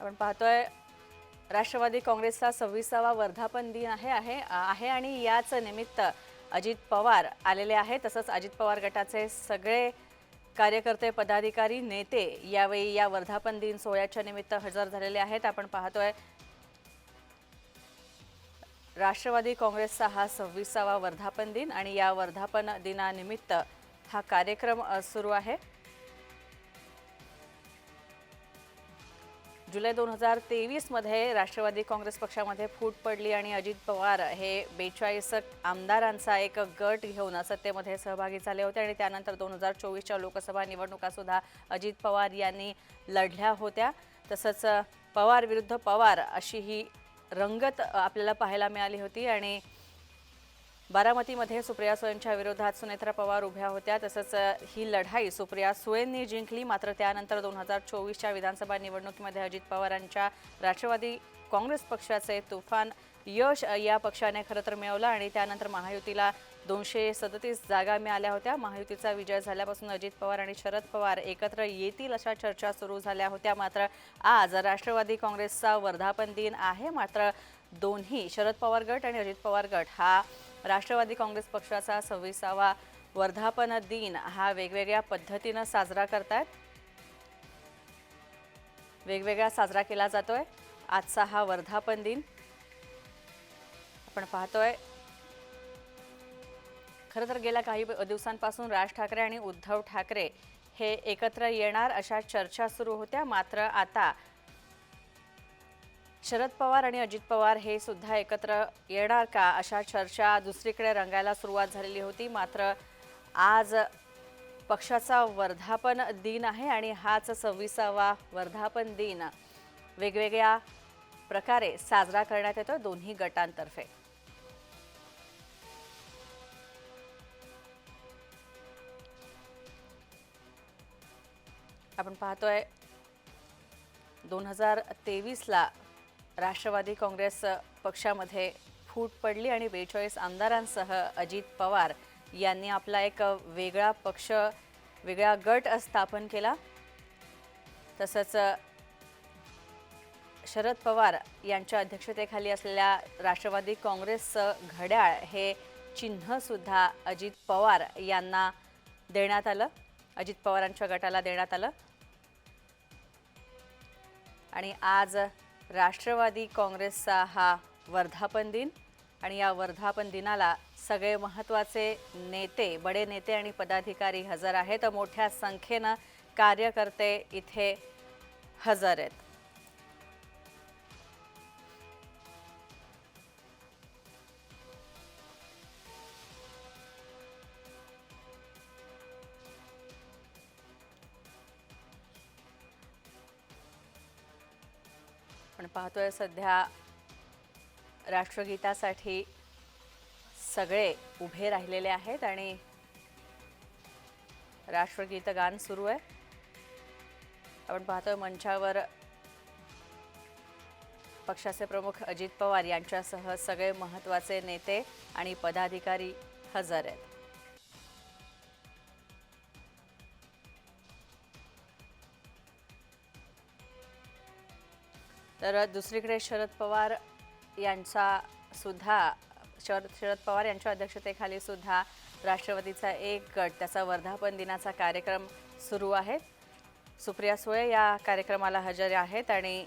आपण पाहतोय राष्ट्रवादी काँग्रेसचा सव्वीसावा वर्धापन दिन आहे आहे आहे आणि याच निमित्त अजित पवार आलेले आहे तसंच अजित पवार गटाचे सगळे कार्यकर्ते पदाधिकारी नेते यावेळी या वर्धापन दिन सोहळ्याच्या निमित्त हजर झालेले आहेत. आपण पाहतोय राष्ट्रवादी काँग्रेसचा हा सव्वीसावा वर्धापन दिन आणि या वर्धापन दिनानिमित्त हा कार्यक्रम सुरू आहे. जुलै दोन हजार तेवीसमध्ये राष्ट्रवादी काँग्रेस पक्षामध्ये फूट पडली आणि अजित पवार हे बेचाळीस आमदारांचा एक गट घेऊन सत्तेमध्ये सहभागी झाले होते आणि त्यानंतर दोन हजार चोवीसच्या लोकसभा निवडणुकासुद्धा अजित पवार यांनी लढल्या होत्या. तसंच पवार विरुद्ध पवार अशी ही रंगत आपल्याला पाहायला मिळाली होती आणि बारामतीमध्ये सुप्रिया सुळेंच्या विरोधात सुनेत्रा पवार उभ्या होत्या. तसंच ही लढाई सुप्रिया सुळेंनी जिंकली. मात्र त्यानंतर दोन हजार चोवीसच्या विधानसभा निवडणुकीमध्ये अजित पवारांच्या राष्ट्रवादी काँग्रेस पक्षाचे तुफान यश या पक्षाने खरं तर मिळवलं आणि त्यानंतर महायुतीला दोनशे सदतीस जागा मिळाल्या होत्या. महायुतीचा विजय झाल्यापासून अजित पवार आणि शरद पवार एकत्र येतील अशा चर्चा सुरू झाल्या होत्या. मात्र आज राष्ट्रवादी काँग्रेसचा वर्धापन दिन आहे. मात्र दोन्ही शरद पवार गट आणि अजित पवार गट हा राष्ट्रवादी काँग्रेस पक्षाचा सव्वीसावा वर्धापन दिन हा वेगवेगळ्या पद्धतीनं साजरा करतायत. वेगवेगळा साजरा केला जातोय. आजचा हा वर्धापन दिन आपण पाहतोय. खरं तर गेल्या काही दिवसांपासून राज ठाकरे आणि उद्धव ठाकरे हे एकत्र येणार अशा चर्चा सुरू होत्या. मात्र आता शरद पवार आणि अजित पवार हे सुद्धा एकत्र येणार का? अशा चर्चा दुसरीकडे रंगायला सुरुवात झालेली होती. मात्र आज पक्षाचा वर्धापन दिन आहे आणि हाच सव्वीसावा वर्धापन दिन. वेगवेगळ्या प्रकारे साजरा करण्यात येतो दोन्ही गटांतर्फे. आपण पाहतोय दोन हजार तेवीसला राष्ट्रवादी काँग्रेस पक्षामध्ये फूट पडली आणि बेचाळीस आमदारांसह अजित पवार यांनी आपला एक वेगळा पक्ष वेगळा गट स्थापन केला. तसंच शरद पवार यांच्या अध्यक्षतेखाली असलेल्या राष्ट्रवादी काँग्रेसचं घड्याळ हे चिन्हसुद्धा अजित पवार यांना देण्यात आलं. अजित पवारांच्या गटाला देण्यात आलं. आणि आज राष्ट्रवादी काँग्रेसचा हा वर्धापन दिन आणि या वर्धापन दिनाला सगळे महत्त्वाचे नेते बडे नेते आणि पदाधिकारी हजर आहेत. मोठ्या संख्येनं कार्यकर्ते इथे हजर आहेत. पाहतोय सध्या राष्ट्रगीतासाठी सगळे उभे राहिलेले आहेत आणि राष्ट्रगीत गान सुरू आहे. आपण पाहतोय मंचावर पक्षाचे प्रमुख अजित पवार यांच्यासह सगळे महत्त्वाचे नेते आणि पदाधिकारी हजर आहेत. तर दुसरीकडे शरद पवार यांचा सुद्धा शरद शरद पवार यांच्या अध्यक्षतेखाली सुद्धा राष्ट्रवादीचा एक गट त्याचा वर्धापन दिनाचा कार्यक्रम सुरू आहे. सुप्रिया सुळे या कार्यक्रमाला हजर आहेत आणि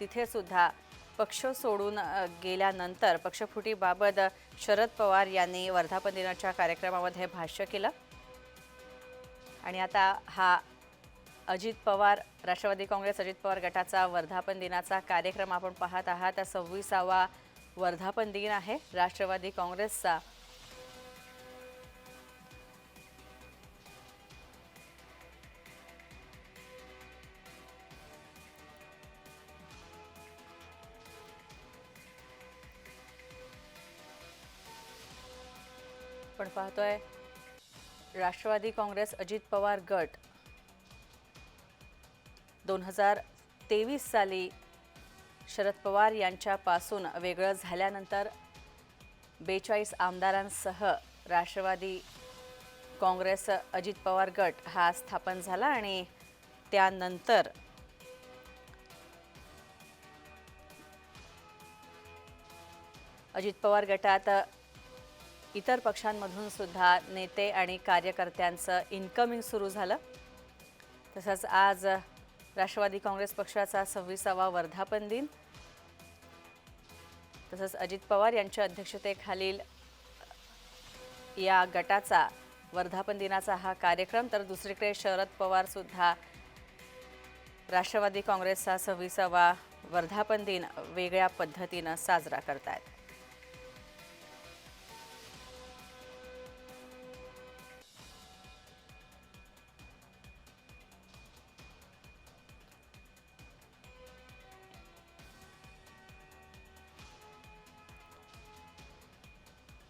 तिथे सुद्धा पक्ष सोडून गेल्यानंतर पक्षफुटीबाबत शरद पवार यांनी वर्धापन दिनाच्या कार्यक्रमामध्ये भाष्य केलं. आणि आता हा अजित पवार राष्ट्रवादी काँग्रेस अजित पवार गटाचा वर्धापन दिनाचा कार्यक्रम आपण पाहत आहात. सव्वीसावा वर्धापन दिन आहे राष्ट्रवादी काँग्रेसचा. आपण पाहतोय राष्ट्रवादी काँग्रेस अजित पवार गट. दोन हजार तेवीस साली शरद पवार यांच्यापासून वेगळं झाल्यानंतर बेचाळीस आमदारांसह राष्ट्रवादी काँग्रेस अजित पवार गट हा स्थापन झाला आणि त्यानंतर अजित पवार गटात इतर पक्षांमधून सुद्धा नेते आणि कार्यकर्त्यांचं इन्कमिंग सुरू झालं. तसंच आज राष्ट्रवादी काँग्रेस पक्षाचा सव्वीसावा वर्धापन दिन. तसंच अजित पवार यांच्या अध्यक्षतेखालील या गटाचा वर्धापन दिनाचा हा कार्यक्रम. तर दुसरीकडे शरद पवार सुद्धा राष्ट्रवादी काँग्रेसचा सव्वीसावा वर्धापन दिन वेगळ्या पद्धतीनं साजरा करतायत.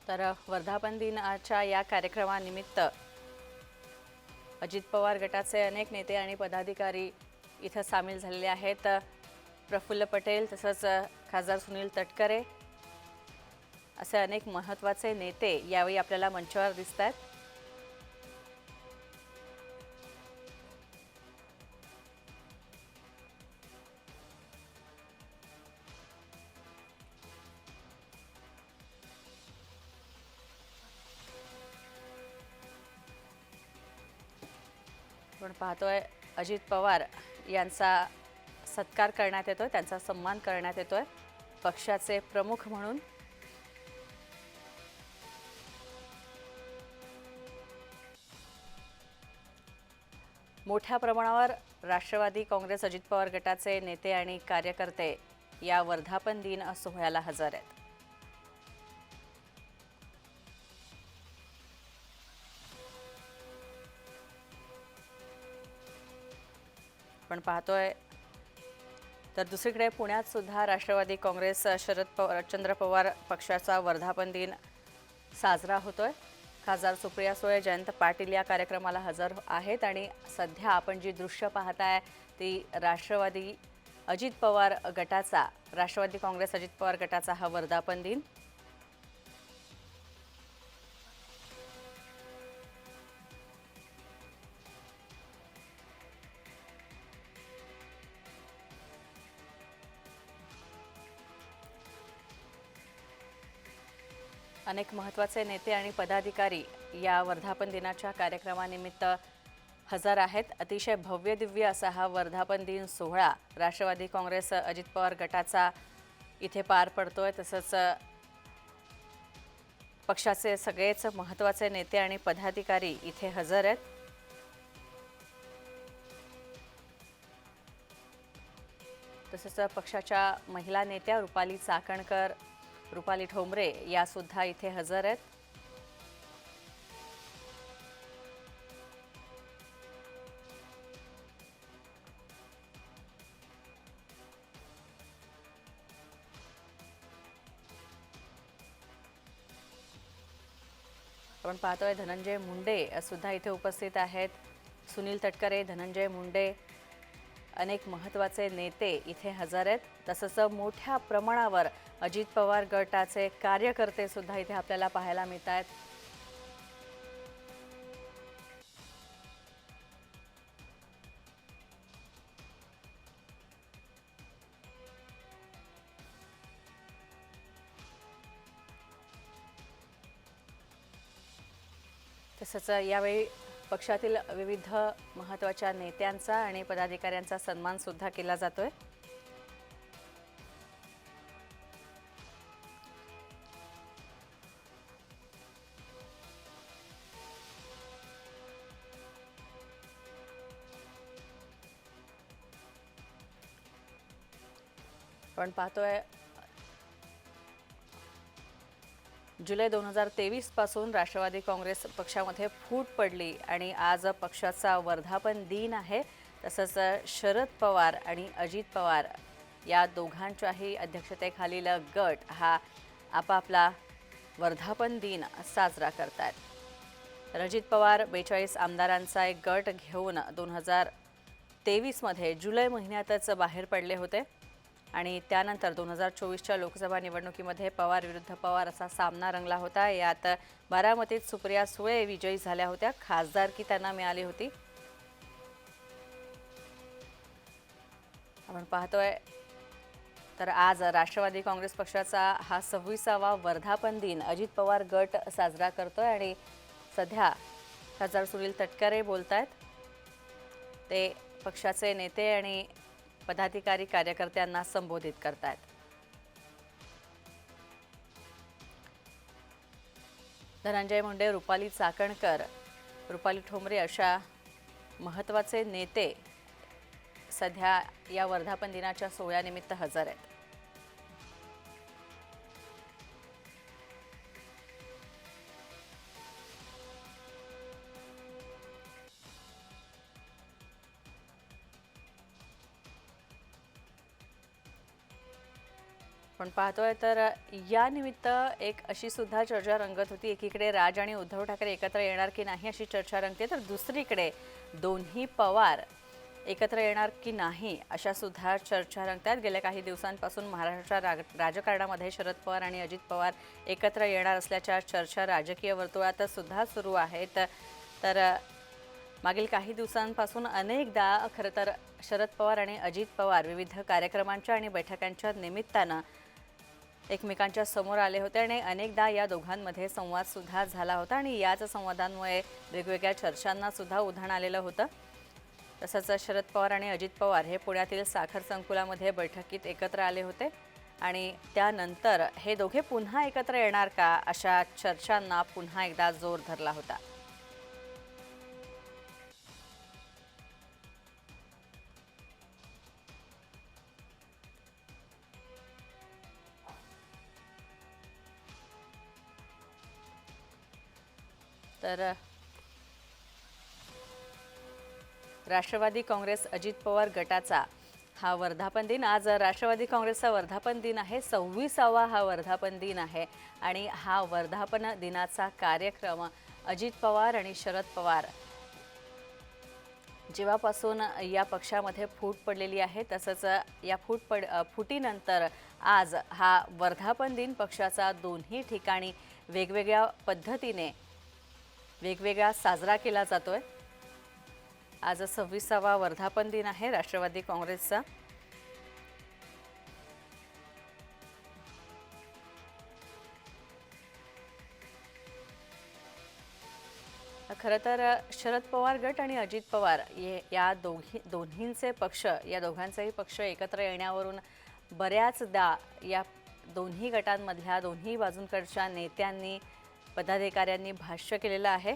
तर वर्धापन दिनाच्या या कार्यक्रमानिमित्त अजित पवार गटाचे अनेक नेते आणि पदाधिकारी इथं सामील झालेले आहेत. प्रफुल्ल पटेल तसंच खासदार सुनील तटकरे असे अनेक महत्त्वाचे नेते यावेळी आपल्याला मंचावर दिसत आहेत आपण पाहतोय अजित पवार यांचा सत्कार करण्यात येतोय त्यांचा सन्मान करण्यात येतोय पक्षाचे प्रमुख म्हणून. मोठ्या प्रमाणावर राष्ट्रवादी काँग्रेस अजित पवार गटाचे नेते आणि कार्यकर्ते या वर्धापन दिन सोहळ्याला हजर आहेत. आपण पाहतोय. तर दुसरीकडे पुण्यात सुद्धा राष्ट्रवादी काँग्रेस शरद पवार चंद्र पवार पक्षाचा वर्धापन दिन साजरा होतोय. खासदार सुप्रिया सुळे जयंत पाटील या कार्यक्रमाला हजर आहेत आणि सध्या आपण जी दृश्य पाहताय ती राष्ट्रवादी अजित पवार गटाचा राष्ट्रवादी काँग्रेस अजित पवार गटाचा हा वर्धापन दिन. अनेक महत्त्वाचे नेते आणि पदाधिकारी या वर्धापन दिनाच्या कार्यक्रमानिमित्त हजर आहेत. अतिशय भव्य दिव्य असा हा वर्धापन दिन सोहळा राष्ट्रवादी काँग्रेस अजित पवार गटाचा इथे पार पडतोय. तसंच पक्षाचे सगळेच महत्त्वाचे नेते आणि पदाधिकारी इथे हजर आहेत. तसंच पक्षाच्या महिला नेत्या रुपाली चाकणकर रुपाली ठोंबरे या सुद्धा इथे हजर आहेत. आपण पाहतोय धनंजय मुंडे सुद्धा इथे उपस्थित आहेत. सुनील तटकरे धनंजय मुंडे अनेक महत्त्वाचे नेते इथे हजर आहेत. तसंच मोठ्या प्रमाणावर अजित पवार गटाचे कार्यकर्ते सुद्धा इथे आपल्याला पाहायला मिळत आहेत तसंच यावेळी पक्षातील विविध महत्त्वाच्या नेत्यांचा आणि पदाधिकाऱ्यांचा सन्मानसुद्धा केला जातो आहे आपण पाहतोय जुलै दोन हजार तेवीसपासून राष्ट्रवादी काँग्रेस पक्षामध्ये फूट पडली आणि आज पक्षाचा वर्धापन दिन आहे. तसंच शरद पवार आणि अजित पवार या दोघांच्याही अध्यक्षतेखालील गट हा आपापला वर्धापन दिन साजरा करतात अजित पवार बेचाळीस आमदारांचा एक गट घेऊन दोन हजार तेवीसमध्ये जुलै महिन्यातच बाहेर पडले होते. आणि त्यानंतर दोन हजार चोवीसच्या लोकसभा निवडणुकीमध्ये पवार विरुद्ध पवार असा सामना रंगला होता. यात बारामतीत सुप्रिया सुळे विजयी झाल्या होत्या. खासदारकी त्यांना मिळाली होती? आपण पाहतोय. तर आज राष्ट्रवादी काँग्रेस पक्षाचा हा सव्वीसावा वर्धापन दिन. अजित पवार गट साजरा करतोय आणि सध्या खासदार सुनील तटकरे बोलत आहेत ते पक्षाचे नेते आणि पदाधिकारी कार्यकर्त्यांना संबोधित करतायत. धनंजय मुंडे रुपाली चाकणकर रुपाली ठोंबरे अशा महत्त्वाचे नेते सध्या या वर्धापन दिनाच्या सोहळ्यानिमित्त हजर आहेत. पण पाहतोय. तर या निमित्त एक अशी सुद्धा चर्चा रंगत होती. एकीकडे राज आणि उद्धव ठाकरे एकत्र येणार की नाही अशी चर्चा रंगते. तर दुसरीकडे दोन्ही पवार एकत्र येणार की नाही अशा सुद्धा चर्चा रंगतात. गेल्या काही दिवसांपासून महाराष्ट्राच्या राग राजकारणामध्ये शरद पवार आणि अजित पवार एकत्र येणार असल्याच्या चर्चा राजकीय वर्तुळात सुद्धा सुरू आहेत. तर मागील काही दिवसांपासून अनेकदा खरं तर शरद पवार आणि अजित पवार विविध कार्यक्रमांच्या आणि बैठकांच्या निमित्तानं एकमेकांच्या समोर आले होते आणि अनेकदा या दोघांमध्ये संवाद सुद्धा झाला होता आणि याच संवादांमुळे वेगवेगळ्या चर्चांना सुद्धा उधाण आलेलं होतं. तसंच शरद पवार आणि अजित पवार हे पुण्यातील साखर संकुलामध्ये बैठकीत एकत्र आले होते आणि त्यानंतर हे दोघे पुन्हा एकत्र येणार का अशा चर्चांना पुन्हा एकदा जोर धरला होता. तर राष्ट्रवादी काँग्रेस अजित पवार गटाचा हा वर्धापन दिन. आज राष्ट्रवादी काँग्रेसचा वर्धापन दिन आहे. सव्वीसावा हा वर्धापन दिन आहे आणि हा वर्धापन दिनाचा कार्यक्रम अजित पवार आणि शरद पवार जेव्हापासून या पक्षामध्ये फूट पडलेली आहे तसंच या फूट पड फुटीनंतर आज हा वर्धापन दिन पक्षाचा दोन्ही ठिकाणी वेगवेगळ्या पद्धतीने वेगवेगळा साजरा केला जातो आहे आज सव्वीसावा वर्धापन दिन आहे राष्ट्रवादी काँग्रेसचा. खरं तर शरद पवार गट आणि अजित पवार ये या दोघी दोन्हींचे पक्ष या दोघांचेही पक्ष एकत्र येण्यावरून बऱ्याचदा या दोन्ही गटांमधल्या दोन्ही बाजूंकडच्या नेत्यांनी पदाधिकाऱ्यांनी भाष्य केलेलं आहे.